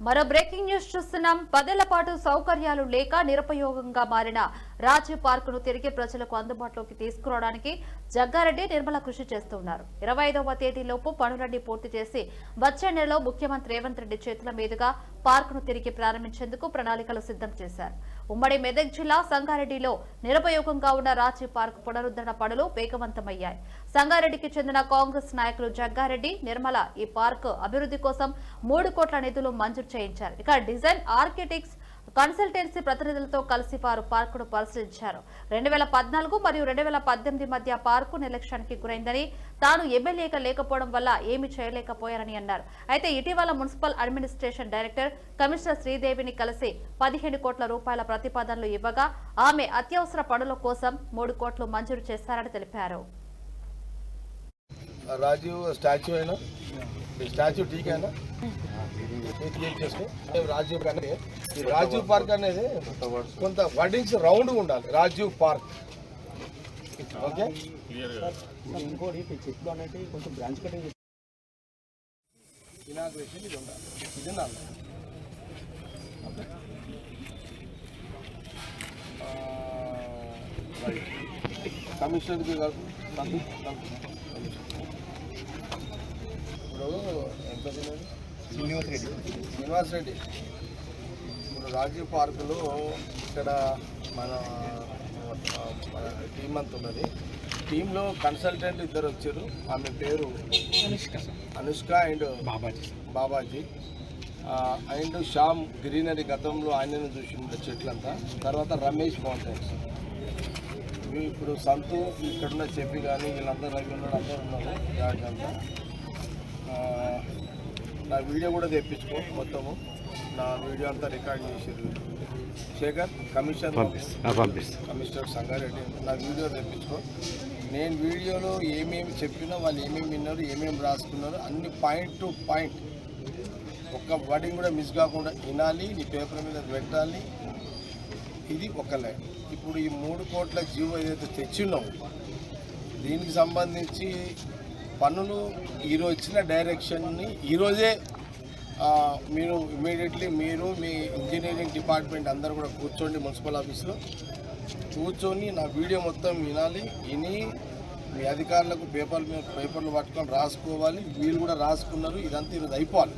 మరో breaking news చూస్తున్నాం. పదేళ్ళ పాటు సౌకర్యాలు లేక నిరుపయోగంగా మారిన రాజీవ్ పార్క్ను తిరిగి ప్రజలకు అందుబాటులోకి తీసుకురావడానికి జగ్గారెడ్డి నిర్మల కృషి చేస్తున్నారు. ఇరవై ఐదవ తేదీలోపు పనులన్నీ పూర్తి చేసి వచ్చే నెలలో ముఖ్యమంత్రి రేవంత్ రెడ్డి చేతుల మీదుగా పార్క్ను తిరిగి ప్రారంభించేందుకు ప్రణాళికలు సిద్ధం చేశారు. ఉమ్మడి మెదక్ జిల్లా సంగారెడ్డిలో నిరుపయోగంగా ఉన్న రాజీవ్ పార్క్ పునరుద్ధరణ పనులు వేగవంతమయ్యాయి. సంగారెడ్డికి చెందిన కాంగ్రెస్ నాయకులు జగ్గారెడ్డి నిర్మల ఈ పార్క్ అభివృద్ధి కోసం మూడు కోట్ల నిధులు మంజూరు చేయించారు. ఇక డిజైన్ ఆర్కిటెక్ట్స్ కన్సల్టెన్సీ ప్రతినిధులతో కలిసి వారు పార్కును పరిశీలించారు. రెండు వేల పద్నాలుగు మరియు రెండు వేల పద్దెనిమిది మధ్య పార్కు నిర్లక్ష్యానికి గురైందని తాను ఎమ్మెల్యేగా లేకపోవడం వల్ల ఏమీ చేయలేకపోయారని అన్నారు. అయితే ఇటీవల మున్సిపల్ అడ్మినిస్ట్రేషన్ డైరెక్టర్ కమిషనర్ శ్రీదేవిని కలిసి పదిహేను కోట్ల రూపాయల ప్రతిపాదనలు ఇవ్వగా ఆమె అత్యవసర పనుల కోసం మూడు కోట్లు మంజూరు చేశారని తెలిపారు. రాజీవ్ స్టాచ్యూ అయినా? స్టాచ్యూ టీకేనా అయినా క్లియర్ చేసుకో రాజీవ్ అనేది ఈ రాజీవ్ పార్క్ అనేది కొంత వర్డింగ్స్ రౌండ్ ఉండాలి రాజీవ్ పార్క్. ఓకే ఇంకోటి చెట్లు అనేవి కొంచెం బ్రాంచ్ కటింగ్ ఇనాగ్రేషన్ ఇది ఉండాలి. ఇది ఓకే కమిషనర్కి కాదు ఇప్పుడు ఎంత తిన్నది శ్రీనివాస్ రెడ్డి. శ్రీనివాస్ రెడ్డి. ఇప్పుడు రాజీవ్ పార్కులో ఇక్కడ మన మన టీం అంతా ఉన్నది. టీంలో కన్సల్టెంట్ ఇద్దరు వచ్చారు. ఆమె పేరు Anushka Anushka and Babaji Babaji. And Shyam greenery గతంలో ఆయనను చూసిండు చెట్లంతా. తర్వాత రమేష్ మౌంటైన్స్ ఇప్పుడు సంతు ఇక్కడున్న చెప్పి కానీ వీళ్ళందరూ రవి ఉన్నాడు అందరూ ఉన్నారు. జాగ్రత్త. నా వీడియో కూడా తెప్పించుకో మొత్తము. నా వీడియో అంతా రికార్డ్ చేసారు శేఖర్ కమిషన్ కమిషనర్ సంగారెడ్డి. నా వీడియో తెప్పించుకో. నేను వీడియోలో ఏమేమి చెప్పినా వాళ్ళు ఏమేమి విన్నారు ఏమేమి రాసుకున్నారు అన్ని పాయింట్ టు పాయింట్ ఒక్క వర్డింగ్ కూడా మిస్ కాకుండా వినాలి నీ పేపర్ మీద పెట్టాలి. ఇది ఒక లైన్. ఇప్పుడు ఈ మూడు కోట్ల జీవో ఏదైతే తెచ్చిన్నాం దీనికి సంబంధించి పన్నులు ఈరోజు ఇచ్చిన డైరెక్షన్ని ఈరోజే మీరు ఇమీడియట్లీ మీరు మీ ఇంజనీరింగ్ డిపార్ట్మెంట్ అందరూ కూడా కూర్చోండి మున్సిపల్ ఆఫీస్లో. కూర్చొని నా వీడియో మొత్తం వినాలి విని మీ అధికారులకు పేపర్లు మీద పేపర్లు పట్టుకొని రాసుకోవాలి. వీళ్ళు కూడా రాసుకున్నారు ఇదంతా ఈరోజు అయిపోవాలి.